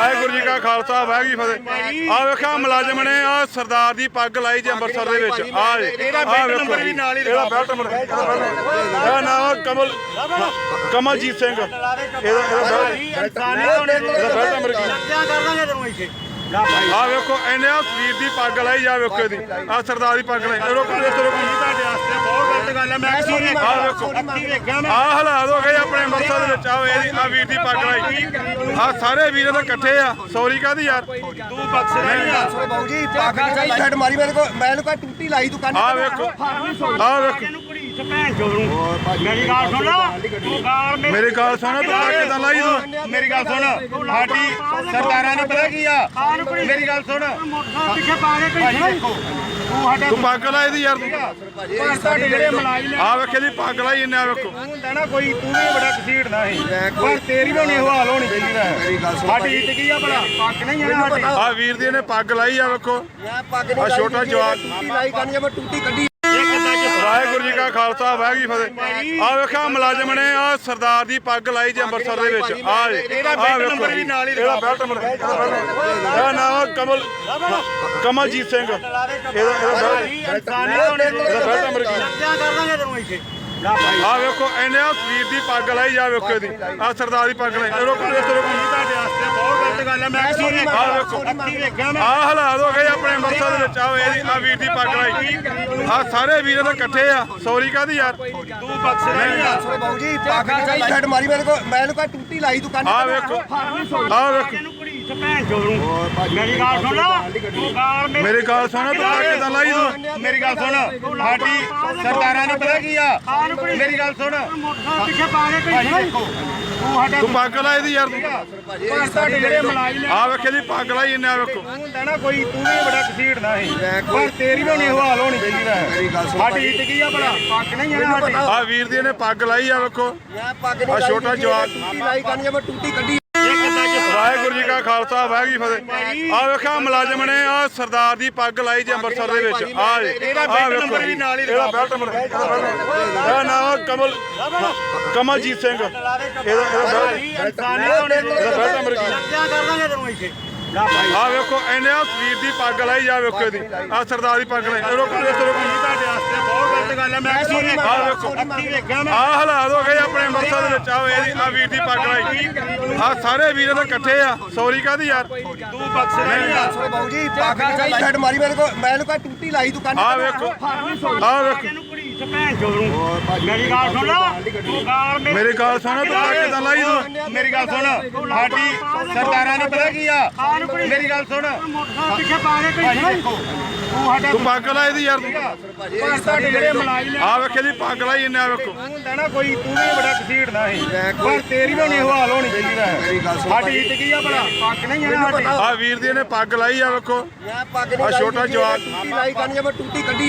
ਵਾਹਿਗੁਰੂ ਜੀ ਕਾ ਖਾਲਸਾ ਵਾਹਿਗੁਰੂ ਜੀ ਫਤਿਹ। ਆ ਵੇਖਿਆ ਮੁਲਾਜ਼ਮ ਨੇ ਆ ਸਰਦਾਰ ਦੀ ਪੱਗ ਲਾਈ ਜੇ ਅੰਮ੍ਰਿਤਸਰ ਦੇ ਵਿੱਚ। ਆ ਇਹਦਾ ਬੈਲਟ ਨੰਬਰ ਵੀ ਨਾਲ ਹੀ ਇਹਦਾ ਬੈਲਟ ਨੰਬਰ ਇਹਦਾ ਨਾਮ ਕਮਲ ਕਮਲਜੀਤ ਸਿੰਘ। ਇਹਦਾ ਇਹਦਾ ਬੈਲਟ ਨੰਬਰ ਕੀ? ਆ ਵੇਖੋ ਇਹਨੇ ਆ ਸਰੀਰ ਦੀ ਪੱਗ ਲਾਈ ਜਾ ਵੇਖੋ ਇਹਦੀ। ਆ ਸਰਦਾਰ ਦੀ ਪੱਗ ਲਾਈ। ਰੁਕ ਰੁਕ ਰੁਕ। ਤੁਹਾਡੇ ਵਾਸਤੇ ਬਹੁਤ ਗਲਤ ਗੱਲ ਹੈ ਮੈਂ ਨੇ ਆ ਵੇਖੋ। ਅੱਖੀ ਵੇਖਿਆ ਮੈਂ ਆ ਹਾਲਾਤ ਹੋ ਗਏ ਆਪਣੇ ਅੰਮ੍ਰਿਤਸਰ ਦੇ ਵਿੱਚ। ਆ ਇਹਦੀ ਆ ਵੀਰ ਦੀ ਪੱਗ ਲਾਈ। ਆ ਸਾਰੇ ਵੀਰਾਂ ਦੇ ਇਕੱਠੇ ਆ। ਸੌਰੀ ਕਾਦੀ ਯਾਰ? ਤੂੰ ਬਖਸ਼ ਨਹੀਂ ਆ ਬਾਬੂ ਜੀ ਪੱਗ ਦੀ ਛੱਡ ਮਾਰੀ ਮੇਰੇ ਕੋ ਮੈਂ ਇਹਨੂੰ ਕਹਾ ਟੂਟੀ ਲਾਈ ਦੁਕਾਨ ਆ ਵੇਖੋ। ਆ ਵੇਖੋ। ਨੂੰ ਮੇਰੀ ਗੱਲ ਸੁਣ ਤੂੰ ਗਾਲ ਮੇਰੀ ਗੱਲ ਸੁਣ ਤੂੰ ਆ ਕਿਦਾਂ ਲਾਈ ਤੂੰ? ਮੇਰੀ ਗੱਲ ਸੁਣ। ਸਾਡੀ ਸਰਦਾਰਾਂ ਨੂੰ ਪਤਾ ਕੀ ਆ? ਮੇਰੀ ਗੱਲ ਸੁਣ। ਮੋਟਰਸਾਈਕਲ ਪਿੱਛੇ ਪਾ ਕੇ ਭੇਜਣਾ ਹੀ। ਤੂੰ ਸਾਡਾ ਤੂੰ ਪੱਗ ਲਾਈ ਦੀ ਯਾਰ। ਤੂੰ ਪਰ ਤੁਹਾਡੇ ਜਿਹੜੇ ਮੁਲਾਜ਼ਮ ਆ ਵੇਖੇ ਦੀ ਪੱਗ ਲਾਈ ਇਹਨੇ ਆ ਵੇਖੋ। ਤੂੰ ਹੁੰਦਾ ਨਾ ਕੋਈ ਤੂੰ ਵੀ ਬੜਾ ਕਸੀੜਦਾ ਸੀ। ਪਰ ਤੇਰੀ ਵੀ ਹੋਣੀ ਹਾਲ ਹੋਣੀ ਚਾਹੀਦੀ ਨਾ। ਸਾਡੀ ਇੱਜ਼ਤ ਕੀ ਆ ਭਲਾ? ਪੱਕ ਨਹੀਂ ਆ ਨਾ ਸਾਡੀ। ਆ ਵੀਰ ਦੀ ਇਹਨੇ ਪੱਗ ਲਾਈ ਆ ਵੇਖੋ। ਮੈਂ ਪੱਗ ਆ ਛੋਟਾ ਜਵਾਕ। ਟੂਟੀ ਲਾਈ ਕਰਨੀ ਆ ਮੈਂ ਟੂਟੀ ਕੱਢੀ ਵਾਹਿਗੁਰੂ ਜੀ ਕਾ ਖਾਲਸਾ ਵਾਹਿਗੁਰੂ ਜੀ ਫਤਿਹ। ਆ ਵੇਖਿਆ ਮੁਲਾਜ਼ਮ ਨੇ ਆ ਸਰਦਾਰ ਦੀ ਪੱਗ ਲਾਈ ਜੇ ਅੰਮ੍ਰਿਤਸਰ ਦੇ ਵਿੱਚ। ਆ ਇਹਦਾ ਬੈਲਟ ਨੰਬਰ ਵੀ ਨਾਲ ਹੀ ਇਹਦਾ ਬੈਲਟ ਨੰਬਰ ਇਹਦਾ ਨਾਮ ਕਮਲ ਕਮਲਜੀਤ ਸਿੰਘ। ਇਹਦਾ ਇਹਦਾ ਬੈਲਟ ਨੰਬਰ ਕੀ ਕਰ ਦਾਂਗੇ ਤੈਨੂੰ ਇੱਥੇ। ਆ ਵੇਖੋ ਇਹਨੇ ਆ ਸਰੀਰ ਦੀ ਪੱਗ ਲਾਈ ਜਾ ਵੇਖੋ ਇਹਦੀ। ਆ ਸਰਦਾਰ ਦੀ ਪੱਗ ਲਾਈ। ਰੁਕ ਰੁਕ ਰੁਕ ਤੁਹਾਡੇ ਵਾਸਤੇ ਬਹੁਤ ਗਲਤ ਗੱਲ ਹੈ ਮੈਂ ਨੇ ਆ ਵੇਖੋ ਆ ਹਾਲਾਤ ਹੋ ਗਏ ਆਪਣੇ ਅੰਮ੍ਰਿਤਸਰ ਦੇ ਵਿੱਚ। ਆ ਇਹਦੀ ਆ ਵੀਰ ਦੀ ਪੱਗ ਲਾਈ। ਆ ਸਾਰੇ ਵੀਰਾਂ ਦੇ ਇਕੱਠੇ ਆ। ਸੌਰੀ ਕਾਦੀ ਯਾਰ? ਤੂੰ ਬਖਸ਼ ਨਹੀਂ। ਆ ਬਾਬੂ ਜੀ ਪੱਗ ਦੀ ਛੱਡ ਮਾਰੀ ਮੇਰੇ ਕੋ ਮੈਂ ਇਹਨੂੰ ਕਹਾ ਟੂਟੀ ਲਾਈ ਦੁਕਾਨ ਆ ਵੇਖੋ। ਆ ਵੇਖੋ। ਭੈਣ ਚੋਦ ਨੂੰ। ਮੇਰੀ ਗੱਲ ਸੁਣ ਤੂੰ ਗਾਲ ਮੇਰੀ ਗੱਲ ਸੁਣ ਤੂੰ ਆ ਕਿਦਾਂ ਲਾਈ ਤੂੰ? ਮੇਰੀ ਗੱਲ ਸੁਣ ਸਾਡੀ ਸਰਦਾਰਾਂ ਨੂੰ ਪਤਾ ਕੀ ਆ? ਮੇਰੀ ਗੱਲ ਸੁਣ। ਮੋਟਰਸਾਈਕਲ ਪਿੱਛੇ ਪਾ ਕੇ ਹੀ। ਤੂੰ ਸਾਡਾ ਤੂੰ ਪੱਗ ਲਾਈ ਦੀ ਯਾਰ ਤੂੰ। ਤੁਹਾਡੇ ਜਿਹੜੇ ਮੁਲਾਜ਼ਮ ਆ ਵੇਖੇ ਦੀ ਪੱਗ ਲਾਈ ਇਹਨੇ ਆ ਵੇਖੋ। ਤੂੰ ਨਾ ਕੋਈ ਤੂੰ ਵੀ ਬੜਾ ਕਸੀੜਦਾ ਸੀ। ਪਰ ਤੇਰੀ ਵੀ ਹੋਣੀ ਹਾਲ ਹੋਣੀ ਚਾਹੀਦੀ ਮੇਰੀ ਗੱਲ ਨਾ ਸੁਣ ਸਾਡੀ ਇੱਜ਼ਤ ਕੀ ਆ ਭਲਾ। ਪੱਕ ਨਹੀਂ ਆ ਸਾਡੀ। ਆ ਵੀਰ ਦੀ ਇਹਨੇ ਪੱਗ ਲਾਈ ਆ ਵੇਖੋ। ਮੈਂ ਪੱਗ ਆ ਛੋਟਾ ਜਵਾਕ। ਟੂਟੀ ਲਾਈ ਕਰਨੀ ਆ ਮੈਂ ਟੂਟੀ ਕੱਢੀ ਵਾਹਿਗੁਰੂ ਜੀ ਕਾ ਖਾਲਸਾ ਵਾਹਿਗੁਰੂ ਜੀ ਫਤਿਹ। ਆ ਵੇਖਿਆ ਮੁਲਾਜ਼ਮ ਨੇ ਆ ਸਰਦਾਰ ਦੀ ਪੱਗ ਲਾਈ ਜੇ ਅੰਮ੍ਰਿਤਸਰ ਦੇ ਵਿੱਚ। ਆ ਇਹਦਾ ਬੈਲਟ ਨੰਬਰ ਵੀ ਨਾਲ ਹੀ ਇਹਦਾ ਬੈਲਟ ਨੰਬਰ ਇਹਦਾ ਨਾਮ ਕਮਲ ਕਮਲਜੀਤ ਸਿੰਘ। ਇਹਦਾ ਇਹਦਾ ਬੈਲਟ ਨੰਬਰ ਕੀ ਕਰ ਦਾਂਗੇ ਤੈਨੂੰ ਇੱਥੇ। ਆ ਵੇਖੋ ਇਹਨੇ ਆ ਸਰੀਰ ਦੀ ਪੱਗ ਲਾਈ ਜਾ ਵੇਖੋ ਇਹਦੀ। ਆ ਸਰਦਾਰ ਦੀ ਪੱਗ ਲਾਈ। ਰੁਕ ਰੁਕ ਰੁਕ। ਤੁਹਾਡੇ ਵਾਸਤੇ ਬਹੁਤ ਗਲਤ ਗੱਲ ਹੈ ਮੈਂ ਕਿਸੇ ਨੇ ਆ ਵੇਖੋ ਅੱਖੀ ਵੇਖਿਆ ਮੈਂ। ਆ ਹਾਲਾਤ ਹੋ ਗਏ ਆਪਣੇ ਅੰਮ੍ਰਿਤਸਰ ਦੇ ਵਿੱਚ। ਆ ਇਹਦੀ ਆ ਵੀਰ ਦੀ ਪੱਗ ਲਾਈ। ਆ ਸਾਰੇ ਵੀਰਾਂ ਦੇ ਇਕੱਠੇ ਆ। ਸੌਰੀ ਕਾਦੀ ਯਾਰ? ਤੂੰ ਬਖਸ਼ ਆ ਬਾਬੂ ਜੀ ਪੱਗ ਦੀ ਛੱਡ ਮਾਰੀ ਮੇਰੇ ਕੋ ਮੈਂ ਇਹਨੂੰ ਕਹਾ ਟੂਟੀ ਲਾਈ ਦੁਕਾਨ ਆ ਵੇਖੋ। ਆ ਵੇਖੋ। ਭੈਣ ਚੋਦ ਨੂੰ। ਮੇਰੀ ਗੱਲ ਸੁਣ ਤੂੰ ਗਾਲ ਮੇਰੀ ਮੇਰੀ ਗੱਲ ਸੁਣ ਤੂੰ ਆ ਕਿਦਾਂ ਲਾਈ ਤੂੰ? ਮੇਰੀ ਗੱਲ ਸੁਣ। ਸਾਡੀ ਸਰਦਾਰਾਂ ਨੂੰ ਪਤਾ ਕੀ ਆ? ਮੇਰੀ ਗੱਲ ਸੁਣ। ਮੋਟਰਸਾਈਕਲ ਪਿੱਛੇ ਪਾ ਕੇ ਭੇਜਣਾ ਹੀ। ਤੂੰ ਸਾਡਾ ਤੂੰ ਪੱਗ ਲਾਈ ਦੀ ਯਾਰ। ਤੂੰ ਤੁਹਾਡੇ ਜਿਹੜੇ ਮੁਲਾਜ਼ਮ ਆ ਵੇਖੇ ਦੀ ਪੱਗ ਲਾਈ ਇਹਨੇ ਆ ਵੇਖੋ। ਤੂੰ ਕੋਈ ਤੂੰ ਵੀ ਬੜਾ ਕਸੀੜਦਾ ਸੀ। ਪਰ ਤੇਰੀ ਵੀ ਹੋਣੀ ਹਾਲ ਹੋਣੀ ਚਾਹੀਦੀ ਮੇਰੀ ਗੱਲ ਨਾ ਸੁਣ ਸਾਡੀ ਇੱਜ਼ਤ ਕੀ ਆ ਭਲਾ? ਪੱਕ ਨਹੀਂ ਆ ਸਾਡੀ। ਆ ਵੀਰ ਦੀ ਇਹਨੇ ਪੱਗ ਲਾਈ ਆ ਵੇਖੋ। ਪੱਗ ਆ ਛੋਟਾ ਜਵਾਕ। ਟੂਟੀ ਲਾਈ ਕਰਨੀ ਆ ਮੈਂ ਟੂਟੀ ਕੱਢੀ